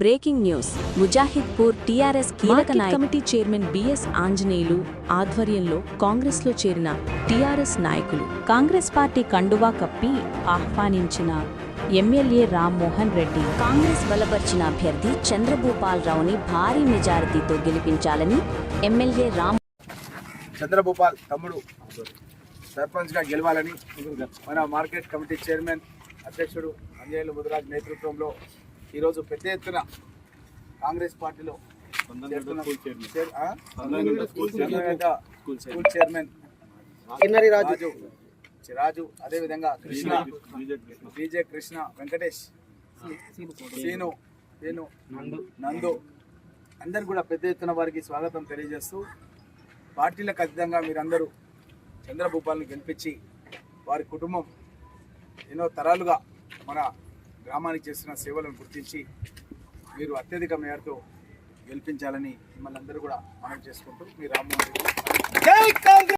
Breaking news. Mujahidpur TRS కీలక committee chairman BS Anjaneyulu ఆధ్వర్యంలో కాంగ్రెస్లో చేరిన టీఆర్ఎస్ నాయకులు. కాంగ్రెస్ పార్టీ కండువా కప్పి ఆహ్వానించిన ఎమ్మెల్యే రామ్మోహన్ రెడ్డి. కాంగ్రెస్ బలపరిచిన అభ్యర్థి చంద్రభూపాల్ రావుని భారీ మెజారిటీతో గెలిపించాలని ఎమ్మెల్యే రామ్ చంద్రభూపాల్ తమ్ముడు సర్పంచ్గా గెలవాలని మన మార్కెట్ కమిటీ చైర్మన్ అధ్యక్షుడు అంజనేయులు ముదిరాజ్ నేతృత్వంలో ఈరోజు పెద్ద ఎత్తున కాంగ్రెస్ పార్టీలో స్కూల్ చైర్మన్. రాజు. రాజు. అదేవిధంగా కృష్ణ. బీజే కృష్ణ. వెంకటేష్. సీను. సీను నందు. అందరు కూడా పెద్ద ఎత్తున వారికి స్వాగతం తెలియజేస్తూ పార్టీలకు అతీతంగా మీరందరూ చంద్రభూపాల్ని గెలిపించి వారి కుటుంబం ఎన్నో తరాలుగా మన గ్రామానికి చేసిన సేవలను గుర్తించి మీరు అత్యధిక మేరతో గెలిపించాలని మిమ్మల్ని అందరూ కూడా మనం చేసుకుంటూ మీ రామ్మోహన్ రెడ్డి.